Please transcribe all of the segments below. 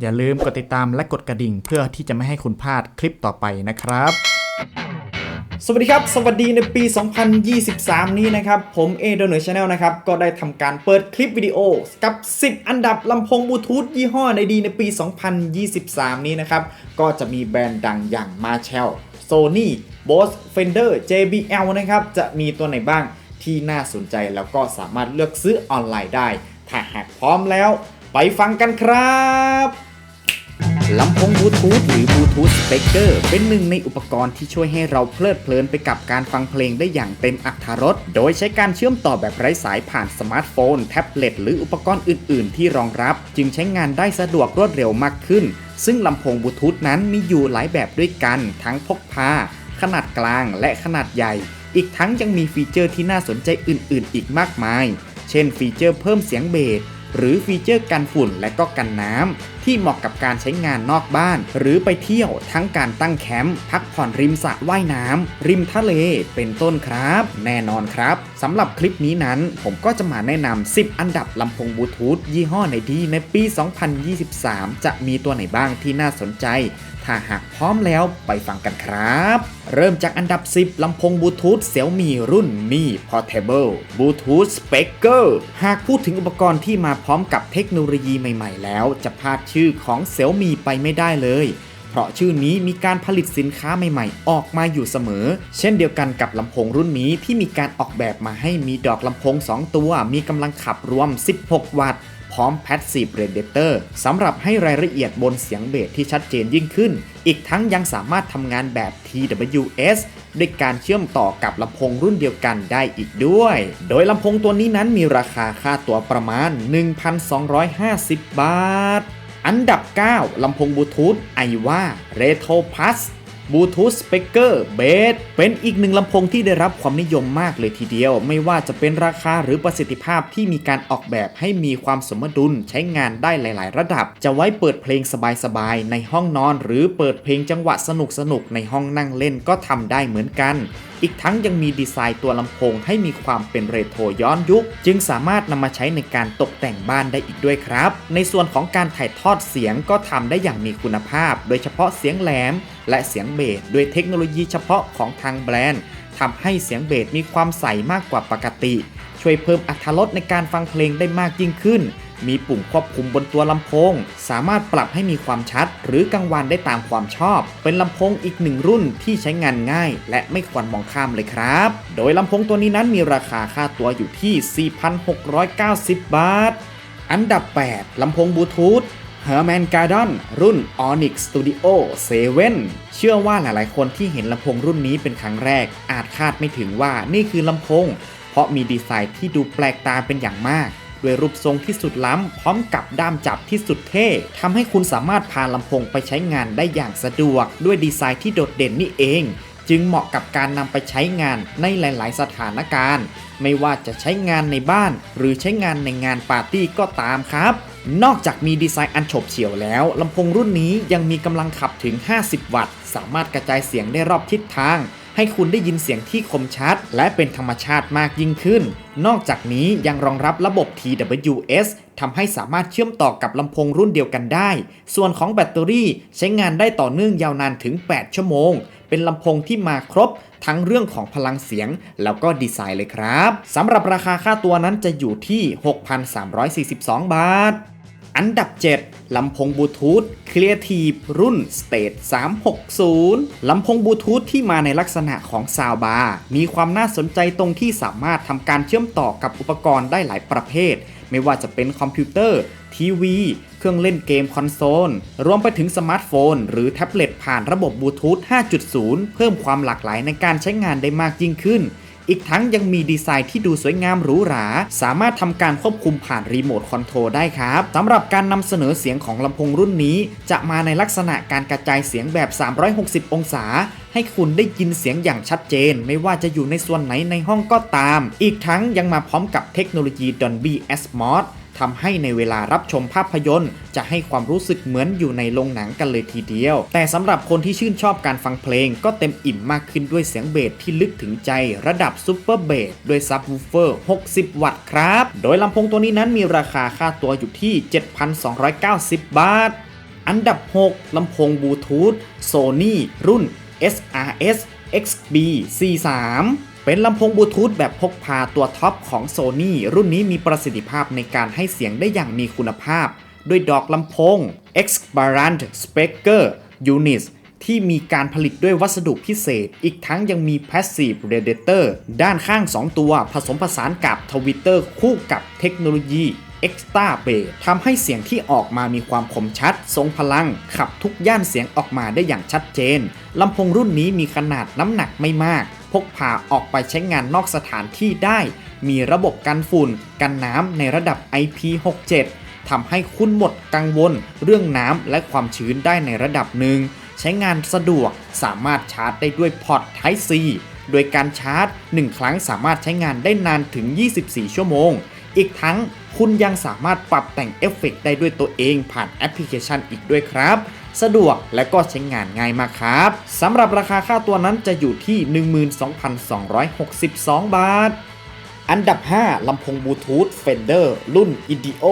อย่าลืมกดติดตามและกดกระดิ่ง เพื่อที่จะไม่ให้คุณพลาดคลิปต่อไปนะครับ สวัสดีครับ สวัสดีในปี 2023 นี้นะครับ ผมเอโดเนอร์ชาแนลนะครับ ก็ได้ทำการเปิดคลิปวิดีโอ กับ 10 อันดับลำโพงบลูทูธยี่ห้อในดีในปี 2023 นี้นะครับ ก็จะมีแบรนด์ดังอย่าง Marshall Sony Bose Fender JBL นะครับ จะมีตัวไหนบ้างที่น่าสนใจแล้วก็สามารถเลือกซื้อออนไลน์ได้ ถ้าหากพร้อมแล้ว ไปฟังกันครับลำโพงบลูทูธหรือบลูทูธสเปกเกอร์เป็นหนึ่งในอุปกรณ์ที่ช่วยให้เราเพลิดเพลินไปกับการฟังเพลงได้อย่างเต็มอัตรสโดยใช้การเชื่อมต่อแบบไร้สายผ่านสมาร์ทโฟน แท็บเล็ตหรืออุปกรณ์อื่น ๆ ที่รองรับ จึงใช้งานได้สะดวกรวดเร็วมากขึ้น ซึ่งลำโพงบลูทูธนั้นมีอยู่หลายแบบด้วยกัน ทั้งพกพา ขนาดกลางและขนาดใหญ่ อีกทั้งยังมีฟีเจอร์ที่น่าสนใจอื่น ๆ อีกมากมาย เช่น ฟีเจอร์เพิ่มเสียงเบส หรือฟีเจอร์กันฝุ่นและก็กันน้ำ ที่เหมาะกับการใช้งานนอกบ้าน หรือไปเที่ยวทั้งการตั้งแคมป์พักผ่อนริมสระว่ายน้ำริมทะเลเป็นต้นครับ แน่นอนครับสำหรับคลิปนี้นั้น ผมก็จะมาแนะนำ 10 อันดับลำโพงบลูทูธยี่ห้อไหนดีในปี 2023 จะมีตัวไหนบ้างที่น่าสนใจ ถ้าหากพร้อมแล้วไปฟังกันครับ เริ่มจากอันดับ 10ลำโพงบลูทูธเสี่ยวมีรุ่นมี Portable Bluetooth Speaker หากพูดถึงอุปกรณ์ที่มาพร้อมกับเทคโนโลยีใหม่ๆ แล้ว จะพลาดชื่อของเสี่ยวมีไปไม่ได้เลยเพราะชื่อนี้มีการผลิตสินค้าใหม่ๆ ออกมาอยู่เสมอ เช่นเดียวกันกับลำโพงรุ่นนี้ที่มีการออกแบบมาให้มีดอกลำโพง 2 ตัว มีกำลังขับรวม 16 วัตต์ พร้อม Passive Predator สำหรับให้รายละเอียดบนเสียงเบสที่ชัดเจนยิ่งขึ้น อีกทั้งยังสามารถทำงานแบบ TWS ด้วยการเชื่อมต่อกับลำโพงรุ่นเดียวกันได้อีกด้วย โดยลำโพงตัวนี้นั้นมีราคาค่าตัวประมาณ 1,250 บาท อันดับ 9ลำโพงบลูทูธไอว่า Retro Plus บลูทูธสเปกเกอร์เบสเป็นอีกหนึ่งลำโพงที่ได้รับความนิยมมากเลยทีเดียว ไม่ว่าจะเป็นราคาหรือประสิทธิภาพที่มีการออกแบบให้มีความสมดุลใช้งานได้หลาย ๆ ระดับ จะไว้เปิดเพลงสบาย ๆ ในห้องนอน หรือเปิดเพลงจังหวะสนุก ๆ ในห้องนั่งเล่นก็ทำได้เหมือนกัน อีกทั้งยังมีดีไซน์ตัวลำโพงให้มีความเป็นเรโทรย้อนยุค จึงสามารถนำมาใช้ในการตกแต่งบ้านได้อีกด้วยครับ ในส่วนของการถ่ายทอดเสียงก็ทำได้อย่างมีคุณภาพ โดยเฉพาะเสียงแหลม และเสียงเบสด้วยเทคโนโลยีเฉพาะของทางแบรนด์ทำให้เสียงเบสมีความใสมากกว่าปกติ ช่วยเพิ่มอรรถรสในการฟังเพลงได้มากยิ่งขึ้น มีปุ่มควบคุมบนตัวลำโพง สามารถปรับให้มีความชัด หรือกังวานได้ตามความชอบ เป็นลำโพงอีกหนึ่งรุ่นที่ใช้งานง่าย และไม่ควรมองข้ามเลยครับ โดยลำโพงตัวนี้นั้นมีราคาค่าตัวอยู่ที่ 4,690 บาท อันดับ 8ลำโพงบลูทูธ Herman Kardon รุ่น Onyx Studio 7 เชื่อว่าหลายๆ คนที่เห็นลำโพงรุ่นนี้เป็นครั้งแรก อาจคาดไม่ถึงว่านี่คือลำโพง เพราะมีดีไซน์ที่ดูแปลกตาเป็นอย่างมาก ด้วยรูปทรงที่สุดล้ำ พร้อมกับด้ามจับที่สุดเท่ทำให้คุณสามารถพาลำโพงไปใช้งานได้อย่างสะดวก ด้วยดีไซน์ที่โดดเด่นนี่เอง จึงเหมาะกับการนำไปใช้งานในหลาย ๆ สถานการณ์ ไม่ว่าจะใช้งานในบ้าน หรือใช้งานในงานปาร์ตี้ก็ตามครับนอกจากมีดีไซน์อันฉบเฉี่ยวแล้วลำโพงรุ่นนี้ยังมีกำลังขับถึง 50 วัตต์ สามารถกระจายเสียงได้รอบทิศทาง ให้คุณได้ยินเสียงที่คมชัด และเป็นธรรมชาติมากยิ่งขึ้น นอกจากนี้ยังรองรับระบบ TWS ทำให้สามารถเชื่อมต่อกับลำโพงรุ่นเดียวกันได้ ส่วนของแบตเตอรี่ใช้งานได้ต่อเนื่องยาวนานถึง 8 ชั่วโมง เป็นลำโพงที่มาครบทั้งเรื่องของพลังเสียงแล้วก็ดีไซน์เลยครับ สำหรับราคาค่าตัวนั้นจะอยู่ที่ 6,342 บาท อันดับ 7ลำโพงบลูทูธ Creative รุ่น State 360 ลำโพงบลูทูธที่มาในลักษณะของซาวบาร์มีความน่าสนใจตรงที่สามารถทำการเชื่อมต่อกับอุปกรณ์ได้หลายประเภท ไม่ว่าจะเป็นคอมพิวเตอร์ ทีวี เครื่องเล่นเกมคอนโซล รวมไปถึงสมาร์ทโฟน หรือแท็บเล็ตผ่านระบบบลูทูธ 5.0 เพิ่มความหลากหลายในการใช้งานได้มากยิ่งขึ้น อีกทั้งยังมีดีไซน์ที่ดูสวยงามหรูหรา สามารถทำการควบคุมผ่านรีโมทคอนโทรลได้ครับสำหรับการนำเสนอเสียงของลำโพงรุ่นนี้ จะมาในลักษณะการกระจายเสียงแบบ 360 องศา ให้คุณได้ยินเสียงอย่างชัดเจน ไม่ว่าจะอยู่ในส่วนไหนในห้องก็ตาม อีกทั้งยังมาพร้อมกับเทคโนโลยี Dolby Atmos ทำให้ในเวลารับชมภาพยนตร์ จะให้ความรู้สึกเหมือนอยู่ในโรงหนังกันเลยทีเดียว แต่สำหรับคนที่ชื่นชอบการฟังเพลง ก็เต็มอิ่มมากขึ้นด้วยเสียงเบสที่ลึกถึงใจ ระดับซูเปอร์เบสด้วยซับวูเฟอร์ 60 วัตต์ครับ โดยลำโพงตัวนี้นั้นมีราคาค่าตัวอยู่ที่ 7,290 บาท อันดับ 6ลำโพงบลูทูธ Sony รุ่น SRS XB C3 เป็นลำโพงบลูทูธแบบพกพาตัวท็อปของ Sony รุ่นนี้มีประสิทธิภาพในการให้เสียงได้อย่างมีคุณภาพ ด้วยดอกลำโพง Exparant Speaker Units ที่มีการผลิตด้วยวัสดุพิเศษ อีกทั้งยังมี Passive Radiator ด้านข้าง 2 ตัวผสมผสานกับทวิตเตอร์คู่กับเทคโนโลยี Extra Bass ทำให้เสียงที่ออกมามีความคมชัด ทรงพลัง ขับทุกย่านเสียงออกมาได้อย่างชัดเจนลำโพงรุ่นนี้มีขนาดน้ำหนักไม่มาก พกพาออกไปใช้งานนอกสถานที่ได้ มีระบบกันฝุ่น กันน้ำในระดับ IP67 ทำให้คุณหมดกังวล เรื่องน้ำและความชื้นได้ในระดับหนึ่ง ใช้งานสะดวกสามารถชาร์จได้ด้วยพอร์ต Type C โดยการชาร์จ 1 ครั้งสามารถใช้งานได้นานถึง 24 ชั่วโมง อีกทั้งคุณยังสามารถปรับแต่งเอฟเฟกต์ได้ด้วยตัวเองผ่านแอปพลิเคชันอีกด้วยครับ สะดวกและก็ใช้งานง่ายมากครับสำหรับราคาค่าตัวนั้นจะอยู่ที่ 12,262 บาท อันดับ 5 ลำโพงบลูทูธ Fender รุ่น IDEO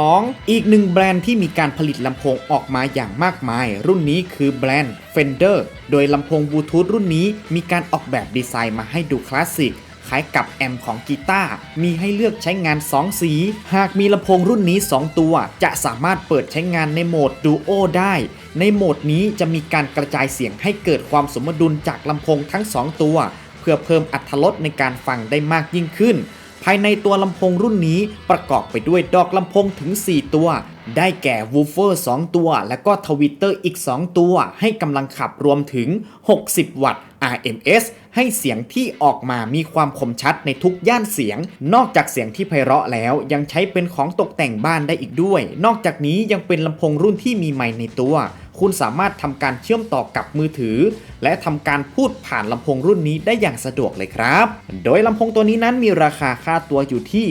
2 อีกหนึ่งแบรนด์ที่มีการผลิตลำโพงออกมาอย่างมากมาย รุ่นนี้คือแบรนด์ Fender โดยลำโพงบลูทูธรุ่นนี้มีการออกแบบดีไซน์มาให้ดูคลาสสิก คล้ายกับแอมของกีตาร์มีให้เลือกใช้งาน 2 สี หากมีลำโพงรุ่นนี้ 2 ตัว จะสามารถเปิดใช้งานในโหมดดูโอได้ ในโหมดนี้จะมีการกระจายเสียงให้เกิดความสมดุลจากลำโพงทั้ง 2 ตัว เพื่อเพิ่มอรรถรสในการฟังได้มากยิ่งขึ้น ภายในตัวลำโพงรุ่นนี้ประกอบไปด้วยดอกลำโพงถึง 4 ตัว ได้แก่วูเฟอร์ 2 ตัว และก็ทวิตเตอร์อีก 2 ตัว ให้กำลังขับรวมถึง 60 วัตต์ RMS ให้เสียงที่ออกมามีความคมชัดในทุกย่านเสียง นอกจากเสียงที่ไพเราะแล้ว ยังใช้เป็นของตกแต่งบ้านได้อีกด้วย นอกจากนี้ยังเป็นลำโพงรุ่นที่มีไมค์ในตัว คุณสามารถทำการเชื่อมต่อกับมือถือ และทำการพูดผ่านลำโพงรุ่นนี้ได้อย่างสะดวกเลยครับ โดยลำโพงตัวนี้นั้นมีราคาค่าตัวอยู่ที่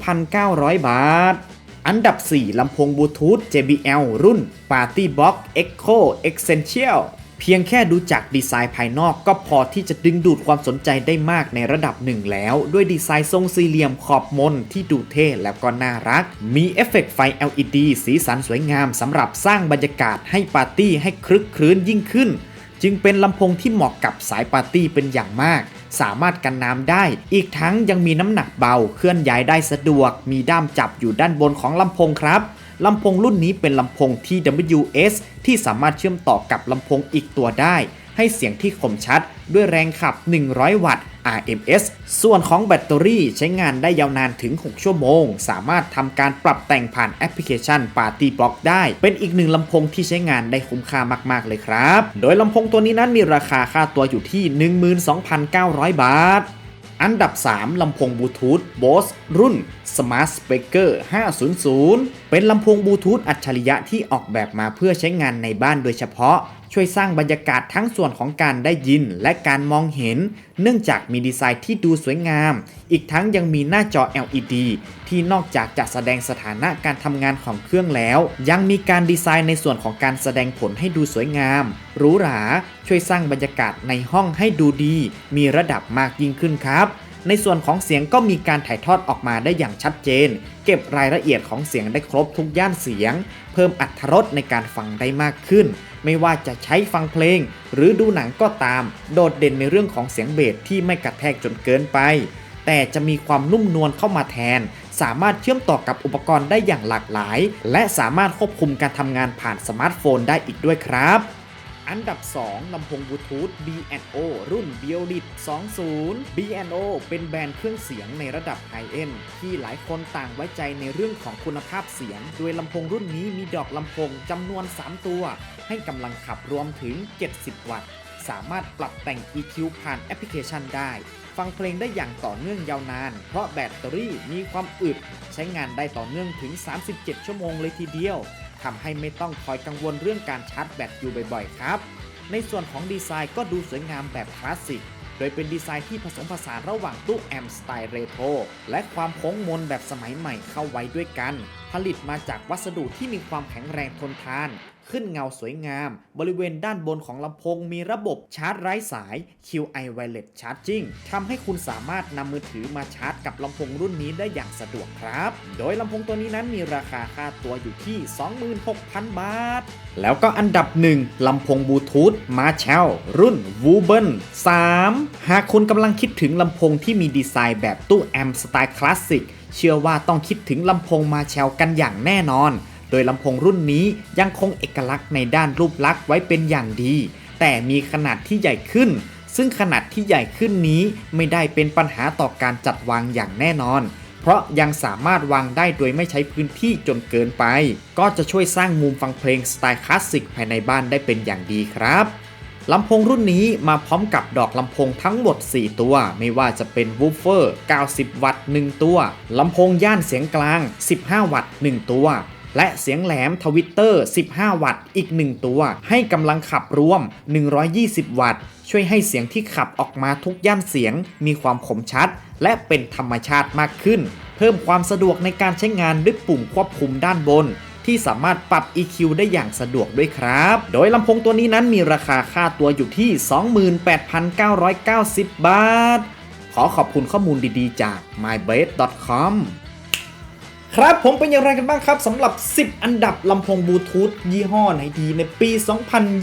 12,900 บาท อันดับ 4 ลำโพงบลูทูธ JBL รุ่น Party Box Echo Essential เพียงแค่ดูจากดีไซน์ภายนอกก็พอที่จะดึงดูดความสนใจได้มากในระดับหนึ่งแล้ว ด้วยดีไซน์ทรงสี่เหลี่ยมขอบมนที่ดูเท่แล้วก็น่ารัก มีเอฟเฟกต์ไฟ LED สีสันสวยงามสำหรับสร้างบรรยากาศให้ปาร์ตี้ให้คลึกครื้นยิ่งขึ้น จึงเป็นลำโพงที่เหมาะกับสายปาร์ตี้เป็นอย่างมาก สามารถกันน้ำได้ อีกทั้งยังมีน้ำหนักเบา เคลื่อนย้ายได้สะดวก มีด้ามจับอยู่ด้านบนของลำโพงครับลำโพงรุ่นนี้เป็นลำโพง TWS ที่สามารถเชื่อมต่อกับลำโพงอีกตัวได้ ให้เสียงที่คมชัด ด้วยแรงขับ 100 วัตต์ RMS ส่วนของแบตเตอรี่ใช้งานได้ยาวนานถึง 6 ชั่วโมง สามารถทำการปรับแต่งผ่านแอปพลิเคชัน Party Block ได้ เป็นอีกหนึ่งลำโพงที่ใช้งานได้คุ้มค่ามาก ๆ เลยครับ โดยลำโพงตัวนี้นั้นมีราคาค่าตัวอยู่ที่ 12,900 บาท อันดับ 3 ลำโพงบลูทูธ Bose รุ่น Smart Speaker 500 เป็นลำโพงบลูทูธอัจฉริยะที่ออกแบบมาเพื่อใช้งานในบ้านโดยเฉพาะ ช่วยสร้างบรรยากาศทั้งส่วนของการได้ยินและการมองเห็น เนื่องจากมีดีไซน์ที่ดูสวยงาม อีกทั้งยังมีหน้าจอ LED ที่นอกจากจะแสดงสถานะการทำงานของเครื่องแล้ว ยังมีการดีไซน์ในส่วนของการแสดงผลให้ดูสวยงามหรูหราช่วยสร้างบรรยากาศในห้องให้ดูดี มีระดับมากยิ่งขึ้นครับ ในส่วนของเสียงก็มีการถ่ายทอดออกมาได้อย่างชัดเจน เก็บรายละเอียดของเสียงได้ครบทุกย่านเสียง เพิ่มอรรรสในการฟังได้มากขึ้น ไม่ว่าจะใช้ฟังเพลง หรือดูหนังก็ตาม โดดเด่นในเรื่องของเสียงเบสที่ไม่กระแทกจนเกินไป แต่จะมีความนุ่มนวลเข้ามาแทน สามารถเชื่อมต่อกับอุปกรณ์ได้อย่างหลากหลาย และสามารถควบคุมการทำงานผ่านสมาร์ทโฟนได้อีกด้วยครับ อันดับ 2ลำโพงบลูทูธ B&O รุ่น Biolit 20 B&O เป็นแบรนด์เครื่องเสียงในระดับไฮเอ็นที่หลายคนต่างไว้ใจในเรื่องของคุณภาพเสียง โดยลำโพงรุ่นนี้มีดอกลำโพงจำนวน 3 ตัว ให้กำลังขับรวมถึง 70 วัตต์ สามารถปรับแต่ง EQ ผ่านแอปพลิเคชันได้ ฟังเพลงได้อย่างต่อเนื่องยาวนาน เพราะแบตเตอรี่มีความอึด ใช้งานได้ต่อเนื่องถึง 37 ชั่วโมงเลยทีเดียว ทำให้ไม่ต้องคอยกังวลเรื่องการชาร์จแบตอยู่บ่อยๆครับ ในส่วนของดีไซน์ก็ดูสวยงามแบบคลาสสิก โดยเป็นดีไซน์ที่ผสมผสานระหว่างตู้แอมสไตล์เรโทรและความโค้งมนแบบสมัยใหม่เข้าไว้ด้วยกัน ผลิตมาจากวัสดุที่มีความแข็งแรงทนทาน ขึ้นเงาสวยงาม บริเวณด้านบนของลำโพงมีระบบชาร์จไร้สาย QI Wireless Charging ทำให้คุณสามารถนำมือถือมาชาร์จกับลำโพงรุ่นนี้ได้อย่างสะดวกครับ โดยลำโพงตัวนี้นั้นมีราคาค่าตัวอยู่ที่ 26,000 บาท แล้วก็อันดับหนึ่งลำโพงบลูทูธมาเชลรุ่น w o o b e n 3 หากคุณกำลังคิดถึงลำโพงที่มีดีไซน์แบบตู้แอมสไตล์คลาสสิกเชื่อว่าต้องคิดถึงลำโพงมาเชลกันอย่างแน่นอน โดยลำโพงรุ่นนี้ยังคงเอกลักษณ์ในด้านรูปลักษณ์ไว้เป็นอย่างดี แต่มีขนาดที่ใหญ่ขึ้น ซึ่งขนาดที่ใหญ่ขึ้นนี้ไม่ได้เป็นปัญหาต่อการจัดวางอย่างแน่นอน เพราะยังสามารถวางได้โดยไม่ใช้พื้นที่จนเกินไป ก็จะช่วยสร้างมุมฟังเพลงสไตล์คลาสสิกภายในบ้านได้เป็นอย่างดีครับลำโพงรุ่นนี้มาพร้อมกับดอกลำโพงทั้งหมด 4 ตัว ไม่ว่าจะเป็นวูฟเฟอร์ 90 วัตต์ 1 ตัว ลำโพงย่านเสียงกลาง 15 วัตต์ 1 ตัว และเสียงแหลมทวิตเตอร์ 15 วัตต์ อีก 1 ตัว ให้กำลังขับรวม 120 วัตต์ ช่วยให้เสียงที่ขับออกมาทุกย่านเสียง มีความคมชัด และเป็นธรรมชาติมากขึ้น เพิ่มความสะดวกในการใช้งานด้วยปุ่มควบคุมด้านบนที่สามารถปรับ EQ ได้อย่างสะดวกด้วยครับ โดยลำโพงตัวนี้นั้นมีราคาค่าตัวอยู่ที่ 28,990 บาท ขอขอบคุณข้อมูลดีๆ จาก mybase.com ครับผมเป็นอย่างไรกันบ้างครับสำหรับ 10 อันดับลำโพงบลูทูธยี่ห้อไหนดีในปี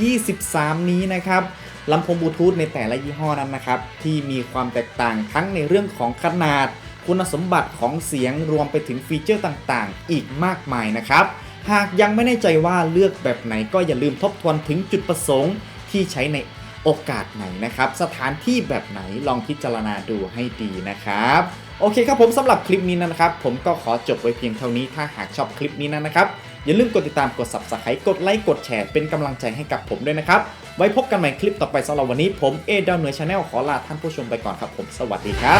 2023 นี้นะครับลำโพงบลูทูธในแต่ละยี่ห้อนั้นนะครับ ที่มีความแตกต่างทั้งในเรื่องของขนาด คุณสมบัติของเสียงรวมไปถึงฟีเจอร์ต่างๆ อีกมากมายนะครับ หากยังไม่แน่ใจว่าเลือกแบบไหนก็อย่าลืมทบทวนถึงจุดประสงค์ที่ใช้ในโอกาสไหนนะครับ สถานที่แบบไหนลองพิจารณาดูให้ดีนะครับ โอเคครับผมสำหรับคลิปนี้นะครับ ผมก็ขอจบไว้เพียงเท่านี้ถ้าหากชอบคลิปนี้นะครับ อย่าลืมกดติดตามกด subscribe กดไลค์กดแชร์เป็นกำลังใจให้กับผมด้วยนะครับ ไว้พบกันใหม่คลิปต่อไปสำหรับวันนี้ผมเอดาวเหนือชาแนลขอลาท่านผู้ชมไปก่อนครับผมสวัสดีครับ